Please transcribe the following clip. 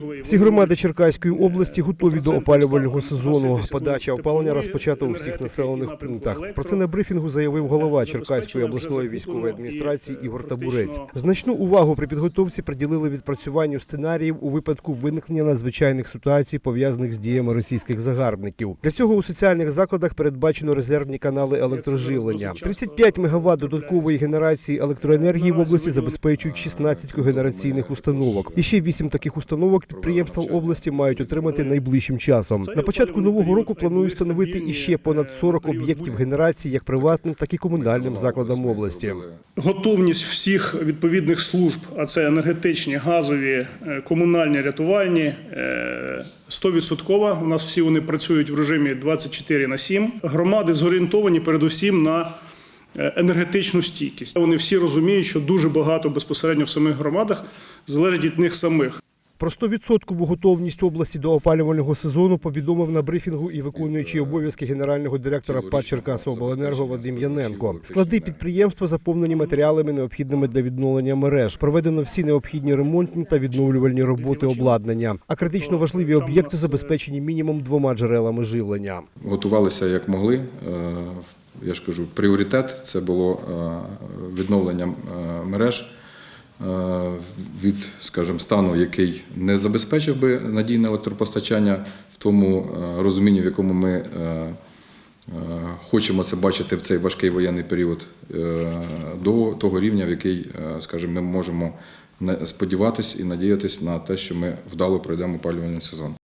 Всі громади Черкаської області готові до опалювального сезону. Подача опалення розпочата у всіх населених пунктах. Про це на брифінгу заявив голова Черкаської обласної військової адміністрації Ігор Табурець. Значну увагу при підготовці приділили відпрацюванню сценаріїв у випадку виникнення надзвичайних ситуацій, пов'язаних з діями російських загарбників. Для цього у соціальних закладах передбачено резервні канали електроживлення. 35 МВт додаткової генерації електроенергії в області забезпечують 16 когенераційних установок. І ще 8 таких установок підприємства області мають отримати найближчим часом. На початку нового року планують встановити іще понад 40 об'єктів генерації як приватним, так і комунальним закладам області. Готовність всіх відповідних служб, а це енергетичні, газові, е, комунальні, рятувальні, е, 100%. У нас всі вони працюють в режимі 24 на 7. Громади зорієнтовані передусім на е, енергетичну стійкість. Вони всі розуміють, що дуже багато безпосередньо в самих громадах залежить від них самих. Про 100% готовність області до опалювального сезону повідомив на брифінгу і виконуючий обов'язки генерального директора ПАД Черкасобленерго Вадим Яненко. Склади підприємства заповнені матеріалами, необхідними для відновлення мереж. Проведено всі необхідні ремонтні та відновлювальні роботи обладнання. А критично важливі об'єкти забезпечені мінімум двома джерелами живлення. Готувалися як могли. Е, Я ж кажу, пріоритет це було е, відновлення е, мереж е, від, скажімо, стану, який не забезпечив би надійне електропостачання в тому е, розумінні, в якому ми е, е, хочемо це бачити в цей важкий воєнний період, е, до того рівня, в який, е, скажімо, ми можемо сподіватись і надіятись на те, що ми вдало пройдемо опалювальний сезон.